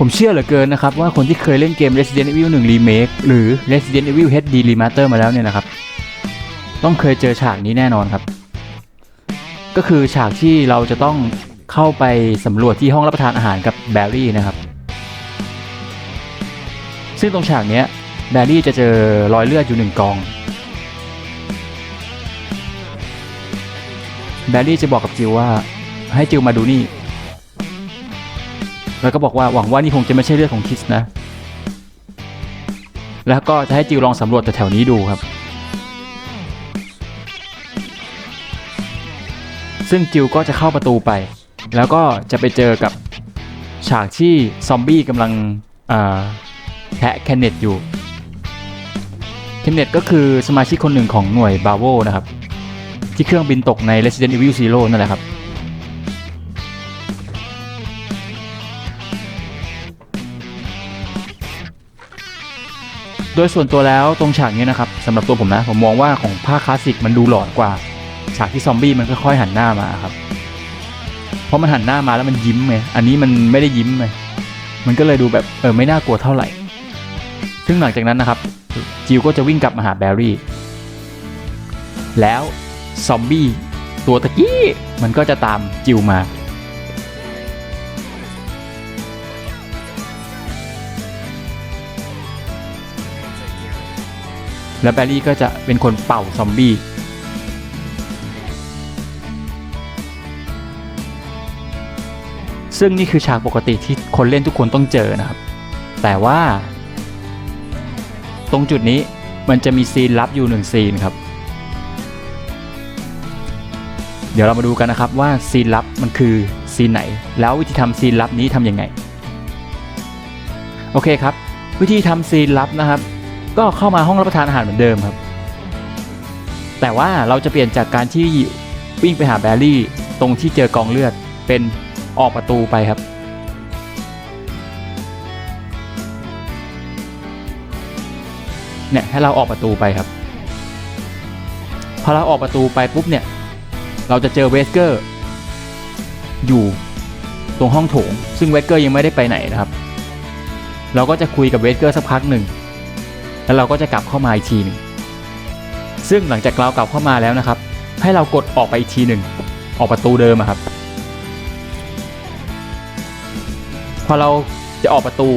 ผมเชื่อเหลือเกินนะครับว่าคนที่เคยเล่นเกม Resident Evil 1 Remake หรือ Resident Evil HD Remaster มาแล้วเนี่ยนะครับ ต้องเคยเจอฉากนี้แน่นอนครับ ก็คือฉากที่เราจะต้องเข้าไปสำรวจที่ห้องรับประทานอาหารกับแบร์รี่นะครับ ซึ่งตรงฉากนี้แบร์รี่จะเจอรอยเลือดอยู่หนึ่งกอง แบร์รี่จะบอกกับจิวว่าให้จิวมาดูนี่ แล้วก็บอกว่าหวังว่านี่คงจะไม่ใช่เลือดของคิสนะ แล้วก็จะให้จิวลองสำรวจแถวๆนี้ดูครับ ซึ่งจิวก็จะเข้าประตูไป แล้วก็จะไปเจอกับฉากที่ซอมบี้กำลังแทะแคนเนตอยู่เคนเนตก็คือสมาชิกคนหนึ่งของหน่วยบาโวนะครับ ที่เครื่องบินตกใน Resident Evil Zero นั่นแหละครับ โดยส่วนตัวแล้วตรงฉากนี้นะครับสำหรับตัวผมนะผมมองว่าของภาคคลาสสิกมันดูหลอนกว่า ฉากที่ซอมบี้มันค่อยๆหันหน้ามาครับเพราะมันหันหน้ามาแล้วมันยิ้มไงอันนี้มันไม่ได้ยิ้มไงมันก็เลยดูแบบเออไม่น่ากลัวเท่าไหร่ ซึ่งหลังจากนั้นนะครับจิวก็จะวิ่งกลับมาหาแบร์รี่ แล้วซอมบี้ตัวตะกี้มันก็จะตามจิวมา แล้วแบร์รี่ก็จะเป็นคนเป่าซอมบี้ซึ่งนี่คือฉากปกติที่คนเล่นทุกคนต้องเจอนะครับ แต่ว่า ตรงจุดนี้มันจะมีซีนลับอยู่หนึ่งซีนครับ เดี๋ยวเรามาดูกันนะครับว่าซีนลับมันคือซีนไหน แล้ววิธีทำซีนลับนี้ทำยังไง โอเคครับ วิธีทำซีนลับนะครับ ก็เข้ามาห้องรับประทานอาหารเหมือนเดิมครับ แต่ว่าเราจะเปลี่ยนจากการที่วิ่งไปหาแบรี่ ตรงที่เจอกองเลือดเป็นออกประตูไปครับ เนี่ยให้เราออกประตูไปครับ พอเราออกประตูไปปุ๊บเนี่ย เราจะเจอเวสเกอร์ อยู่ตรงห้องโถง ซึ่งเวสเกอร์ยังไม่ได้ไปไหนนะครับ เราก็จะคุยกับเวสเกอร์สักพักหนึ่ง แล้วเราก็จะกลับเข้ามาอีกทีหนึ่งซึ่งหลังจากเรากลับเข้ามาแล้วนะครับ ให้เรากดออกไปอีกทีหนึ่งออกประตูเดิมครับ พอเราจะออกประตู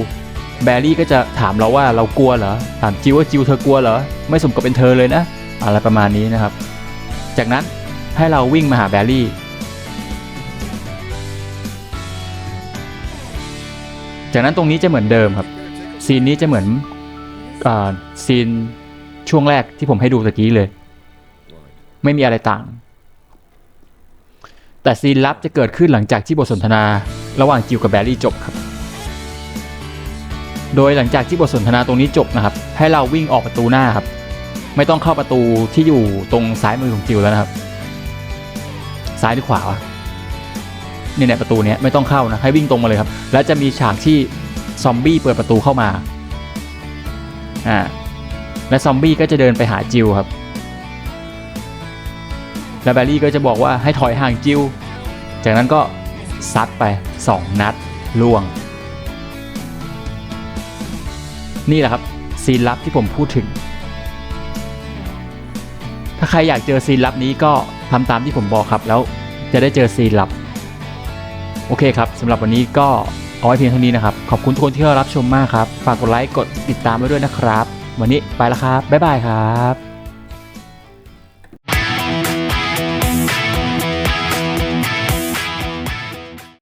แบรี่ก็จะถามเราว่าเรากลัวเหรอถามจิวว่าจิวเธอกลัวเหรอไม่สมกับเป็นเธอเลยนะอะไรประมาณนี้นะครับ จากนั้นให้เราวิ่งมาหาแบรี่จากนั้นตรงนี้จะเหมือนเดิมครับ ซีนนี้จะเหมือน ซีนช่วงแรกที่ผมให้ดูตะกี้เลย ไม่มีอะไรต่าง แต่ซีนลับจะเกิดขึ้นหลังจากที่บทสนทนาระหว่างจิวกับแบรี่จบครับ โดยหลังจากที่บทสนทนาตรงนี้จบนะครับ ให้เราวิ่งออกประตูหน้าครับ ไม่ต้องเข้าประตูที่อยู่ตรงซ้ายมือของจิวแล้วนะครับ ซ้ายหรือขวาวะเนี่ยเนี่ยประตูเนี้ยไม่ต้องเข้านะให้วิ่งตรงมาเลยครับ แล้วจะมีฉากที่ซอมบี้เปิดประตูเข้ามา อ่าและซอมบี้ก็จะเดินไปหาจิวครับ แล้วแบลลี่ก็จะบอกว่าให้ถอยห่างจิว จากนั้นก็ซัดไป 2 นัดล่วง นี่แหละครับซีนลับที่ผมพูดถึง ถ้าใครอยากเจอซีนลับนี้ก็ทำตามที่ผมบอกครับแล้วจะได้เจอซีนลับ โอเคครับสำหรับวันนี้ก็ เอาไว้เพียงเท่านี้นะครับ ขอบคุณทุกคนที่รับชมมากครับ ฝากกดไลค์ กดติดตามไว้ด้วยนะครับ วันนี้ไปแล้วครับ บ๊ายบายครับ